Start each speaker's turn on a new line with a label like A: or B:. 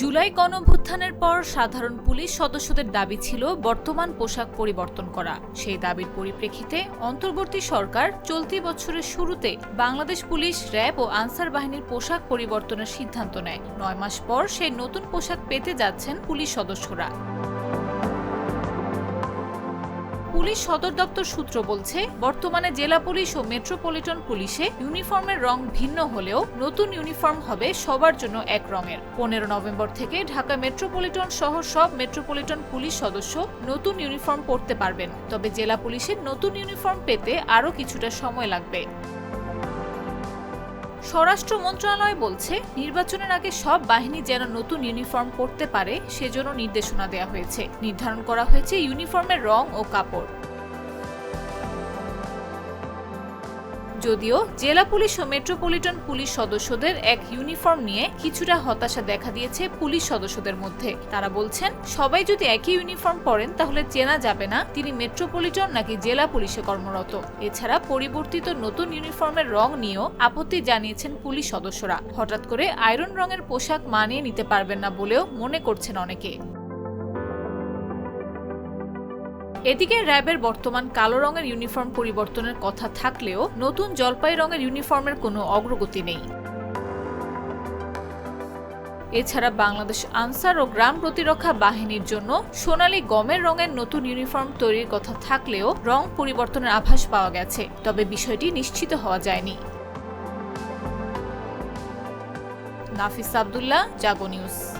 A: জুলাই গণভ্যুত্থানের পর সাধারণ পুলিশ সদস্যদের দাবি ছিল বর্তমান পোশাক পরিবর্তন করা। সেই দাবির পরিপ্রেক্ষিতে অন্তর্বর্তী সরকার চলতি বছরের শুরুতে বাংলাদেশ পুলিশ, র্যাব ও আনসার বাহিনীর পোশাক পরিবর্তনের সিদ্ধান্ত নেয়। নয় মাস পর সেই নতুন পোশাক পেতে যাচ্ছেন পুলিশ সদস্যরা। পুলিশ সদর দপ্তর সূত্র বলছে, বর্তমানে জেলা পুলিশ ও মেট্রোপলিটন পুলিশে ইউনিফর্মের রং ভিন্ন হলেও নতুন ইউনিফর্ম হবে সবার জন্য এক রঙের। পনেরো নভেম্বর থেকে ঢাকা মেট্রোপলিটন সহ সব মেট্রোপলিটন পুলিশ সদস্য নতুন ইউনিফর্ম পরতে পারবেন। তবে জেলা পুলিশের নতুন ইউনিফর্ম পেতে আরও কিছুটা সময় লাগবে। স্বরাষ্ট্র মন্ত্রণালয় বলছে, নির্বাচনের আগে সব বাহিনী যেন নতুন ইউনিফর্ম পরতে পারে, সেজন্য নির্দেশনা দেওয়া হয়েছে। নির্ধারণ করা হয়েছে ইউনিফর্মের রং ও কাপড়। যদিও জেলা পুলিশ ও মেট্রোপলিটন পুলিশ সদস্যদের এক ইউনিফর্ম নিয়ে কিছুটা হতাশা দেখা দিয়েছে পুলিশ সদস্যদের মধ্যে। তারা বলছেন, সবাই যদি একই ইউনিফর্ম পরেন তাহলে চেনা যাবে না তিনি মেট্রোপলিটন নাকি জেলা পুলিশে কর্মরত। এছাড়া পরিবর্তিত নতুন ইউনিফর্মের রং নিয়েও আপত্তি জানিয়েছেন পুলিশ সদস্যরা। হঠাৎ করে আয়রন রঙের পোশাক মানিয়ে নিতে পারবেন না বলেও মনে করছেন অনেকে। এদিকে র্যাবের বর্তমান কালো রঙের ইউনিফর্ম পরিবর্তনের কথা থাকলেও নতুন জলপাই রঙের ইউনিফর্মের কোনো অগ্রগতি নেই। এছাড়া বাংলাদেশ আনসার ও গ্রাম প্রতিরক্ষা বাহিনীর জন্য সোনালী গমের রঙের নতুন ইউনিফর্ম তৈরির কথা থাকলেও রং পরিবর্তনের আভাস পাওয়া গেছে, তবে বিষয়টি নিশ্চিত হওয়া যায়নি। নাফিস আবদুল্লাহ, জাগো নিউজ।